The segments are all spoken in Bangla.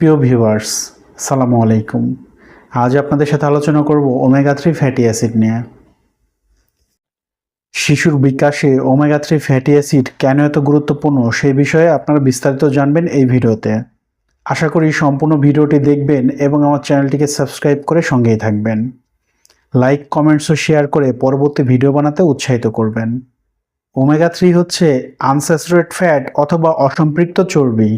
প্রিয় ভিউয়ার্স, সালামু আলাইকুম। আজ আপনাদের সাথে আলোচনা করব ওমেগা থ্রি ফ্যাটি অ্যাসিড নিয়ে। শিশুর বিকাশে ওমেগা থ্রি ফ্যাটি অ্যাসিড কেন এত গুরুত্বপূর্ণ সেই বিষয়ে আপনারা বিস্তারিত জানবেন এই ভিডিওতে। আশা করি সম্পূর্ণ ভিডিওটি দেখবেন এবং আমার চ্যানেলটিকে সাবস্ক্রাইব করে সঙ্গেই থাকবেন। লাইক, কমেন্টস ও শেয়ার করে পরবর্তী ভিডিও বানাতে উৎসাহিত করবেন। ওমেগা থ্রি হচ্ছে আনস্যাচুরেট ফ্যাট অথবা অসম্পৃক্ত চর্বি।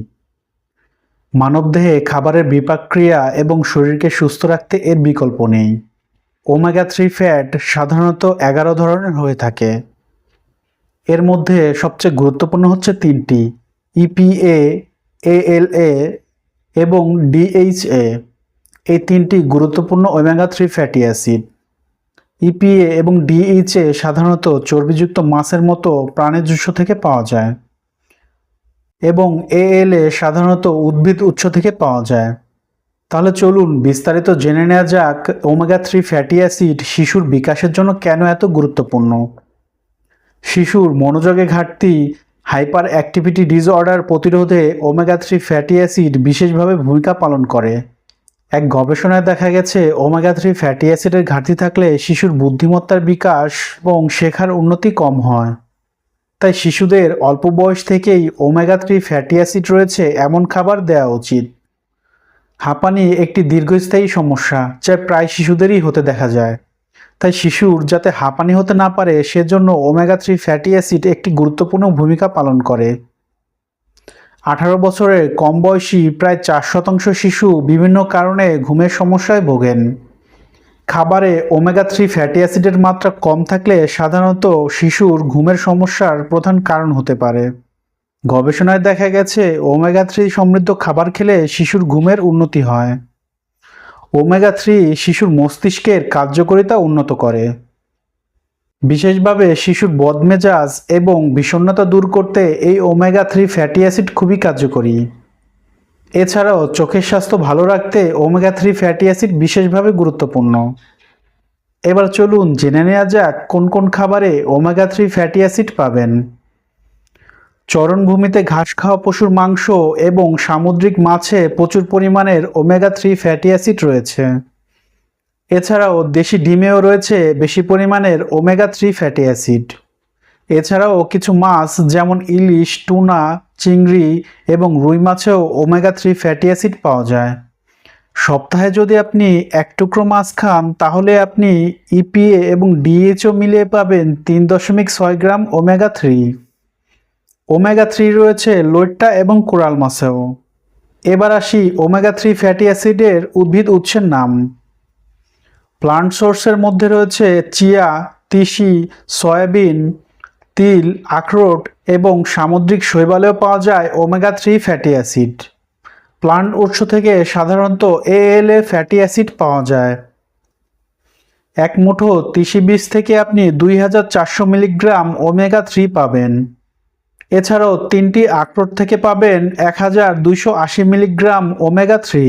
মানবদেহে খাবারের বিপাকক্রিয়া এবং শরীরকে সুস্থ রাখতে এর বিকল্প নেই। ওমেগা থ্রি ফ্যাট সাধারণত এগারো ধরনের হয়ে থাকে। এর মধ্যে সবচেয়ে গুরুত্বপূর্ণ হচ্ছে তিনটি ইপিএ এএলএ এবং ডিএইচএ এই তিনটি গুরুত্বপূর্ণ omega three fatty acid. EPA এবং ডিএইচএ সাধারণত চর্বিযুক্ত মাছের মতো প্রাণীজ থেকে পাওয়া যায়। এবং এএলএ সাধারণত উদ্ভিদ উৎস থেকে পাওয়া যায়। তাহলে চলুন বিস্তারিত জেনে নেওয়া যাক ওমেগা থ্রি ফ্যাটি অ্যাসিড শিশুর বিকাশের জন্য কেন এত গুরুত্বপূর্ণ। শিশুর মনোযোগে ঘাটতি হাইপার অ্যাক্টিভিটি ডিসঅর্ডার প্রতিরোধে ওমেগা থ্রি ফ্যাটি অ্যাসিড বিশেষভাবে ভূমিকা পালন করে। এক গবেষণায় দেখা গেছে ওমেগা থ্রি ফ্যাটি অ্যাসিডের ঘাটতি থাকলে শিশুর বুদ্ধিমত্তার বিকাশ এবং শেখার উন্নতি কম হয়। তাই শিশুদের অল্প বয়স থেকেই ওমেগা থ্রি ফ্যাটি অ্যাসিড রয়েছে এমন খাবার দেওয়া উচিত। হাঁপানি একটি দীর্ঘস্থায়ী সমস্যা যা প্রায় শিশুদেরই হতে দেখা যায়। তাই শিশুর যাতে হাঁপানি হতে না পারে, সেজন্য ওমেগা থ্রি ফ্যাটি অ্যাসিড একটি গুরুত্বপূর্ণ ভূমিকা পালন করে। আঠারো বছরের কম বয়সী প্রায় চার শতাংশ শিশু বিভিন্ন কারণে ঘুমের সমস্যায় ভোগেন। খাবারে ওমেগা থ্রি ফ্যাটি অ্যাসিডের মাত্রা কম থাকলে সাধারণত শিশুর ঘুমের সমস্যার প্রধান কারণ হতে পারে। গবেষণায় দেখা গেছে ওমেগা থ্রি সমৃদ্ধ খাবার খেলে শিশুর ঘুমের উন্নতি হয়। ওমেগা থ্রি শিশুর মস্তিষ্কের কার্যকারিতা উন্নত করে। বিশেষভাবে শিশুর বদমেজাজ এবং বিষণ্ণতা দূর করতে এই ওমেগা থ্রি ফ্যাটি অ্যাসিড খুবই কার্যকরী। এছাড়াও চোখের স্বাস্থ্য ভালো রাখতে ওমেগা থ্রি ফ্যাটি অ্যাসিড বিশেষভাবে গুরুত্বপূর্ণ। এবার চলুন জেনে নেওয়া যাক কোন কোন খাবারে ওমেগা থ্রি ফ্যাটি অ্যাসিড পাবেন। চরণভূমিতে ঘাস খাওয়া পশুর মাংস এবং সামুদ্রিক মাছে প্রচুর পরিমাণের ওমেগা থ্রি ফ্যাটি অ্যাসিড রয়েছে। এছাড়াও দেশি ডিমেও রয়েছে বেশি পরিমাণের ওমেগা থ্রি ফ্যাটি অ্যাসিড এছাড়াও কিছু মাছ যেমন ইলিশ, টুনা চিংড়ি এবং রুই মাছেও ওমেগা থ্রি ফ্যাটি অ্যাসিড পাওয়া যায়। সপ্তাহে যদি আপনি এক টুকরো মাছ খান, তাহলে আপনি ইপিএ এবং ডিএইচও মিলিয়ে পাবেন তিন দশমিক ছয় gram omega three. Omega three রয়েছে লোট্টা এবং কোরাল মাছেও। এবার আসি ওমেগা থ্রি ফ্যাটি অ্যাসিডের উদ্ভিদ উৎসের নাম। প্লান্ট সোর্সের মধ্যে রয়েছে চিয়া, তিসি, সয়াবিন, তিল, আখরোট এবং সামুদ্রিক শৈবালেও পাওয়া যায় omega three fatty acid. Plant উৎস থেকে সাধারণত এএলএ ফ্যাটি অ্যাসিড পাওয়া যায়। এক মুঠো তিসি বীজ থেকে আপনি দুই হাজার চারশো মিলিগ্রাম ওমেগা থ্রি পাবেন। এছাড়াও তিনটি আখরোট থেকে পাবেন এক হাজার দুইশো আশি মিলিগ্রাম ওমেগা থ্রি।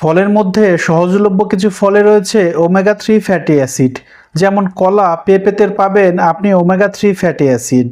ফলের মধ্যে সহজলভ্য কিছু ফলে রয়েছে ওমেগা থ্রি ফ্যাটি অ্যাসিড, যেমন কলা পেঁপেতের পাবেন আপনি ওমেগা থ্রি ফ্যাটি অ্যাসিড।